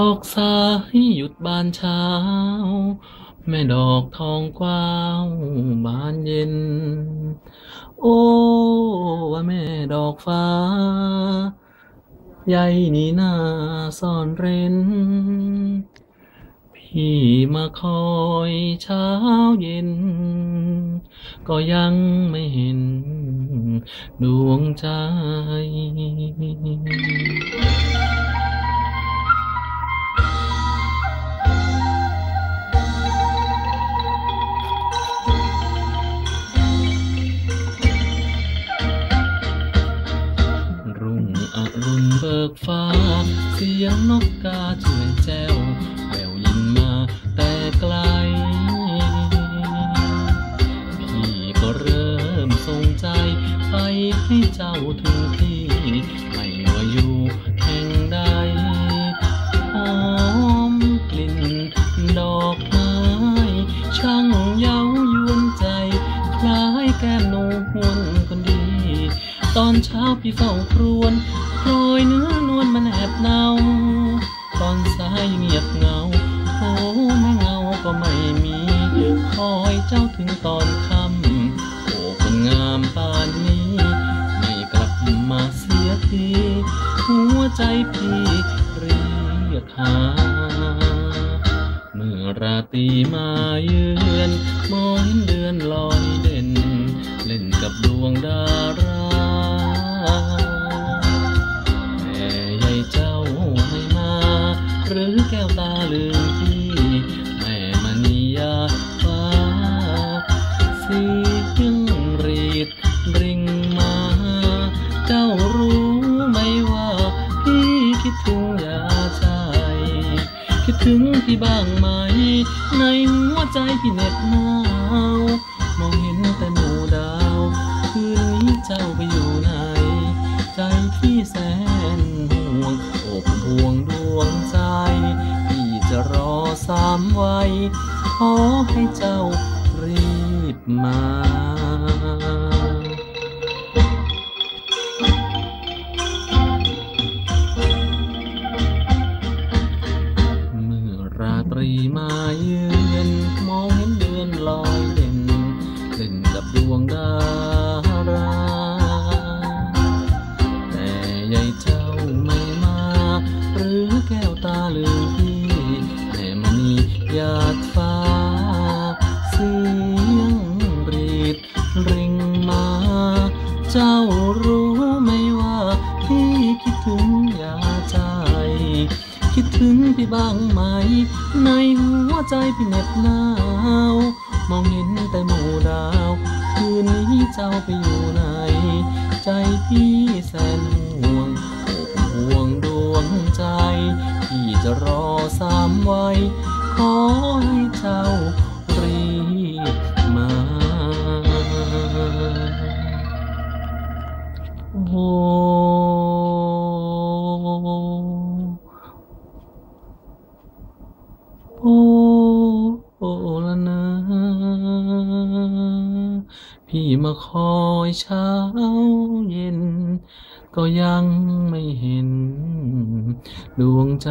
ออกสายหยุดบานเช้า แม่ดอกทองกวาวบานเย็น โอ้ว่าแม่ดอกฟ้าใยนี่นาซ่อนเร้น พี่มาคอยเช้าเย็น ก็ยังไม่เห็น ดวงใจ บิกฟ้า เสียงนกกาเฉยแจ้วแววยินมาแต่ไกล พี่ก็เริ่มส่งใจ ไปให้เจ้าถึงที่ไม่ว่าอยู่แห่งใดหอมกลิ่นดอกไม้ช่างเย้ายวนใจ คล้ายแก้มนวลคนดี ตอนเช้าพี่เฝ้าครวนคลอยเนื้อนวลมันแอบเนาตอนสายเงียบเงาโอ้แม่เงาก็ไม่มี คอยเจ้าถึงตอนค่ำโอ้คนงามป่านนี้ ไม่กลับมาเสียทีหัวใจพี่เรียกหาเมื่อราตรีมาเยือน มองเห็นเดือนลอยเด่น เล่นกับดวงดาร หรือแก้วตาลืมพี่แม่มณียาฟ้าเสียงรีดริงมา เจ้ารู้ไหมว่าพี่คิดถึงยาใจ คิดถึงพี่บ้างไหม ในหัวใจพี่เหน็บหนาว มองเห็นแต่หมู่ดาว คืนนี้เจ้าไป จะรอสามวัยขอให้เจ้ารีบมาเมื่อราตรีมาเยือนมองเห็นเดือนลอยเด่นเล่นกับดวงดาร เจ้ารู้ไหมว่าพี่คิดถึงยาใจคิดถึงพี่บ้างไหม ในหัวใจพี่เหน็บหนาว มองเห็นแต่หมู่ดาว คืนนี้เจ้าไปอยู่ไหน ใจพี่แสนห่วงห่วงดวงใจ พี่จะรอสามวัยขอให้เจ้ารี โอ้โอ้โอ้ละนะ พี่มาคอยเช้าเย็น ก็ยังไม่เห็น ดวงใจ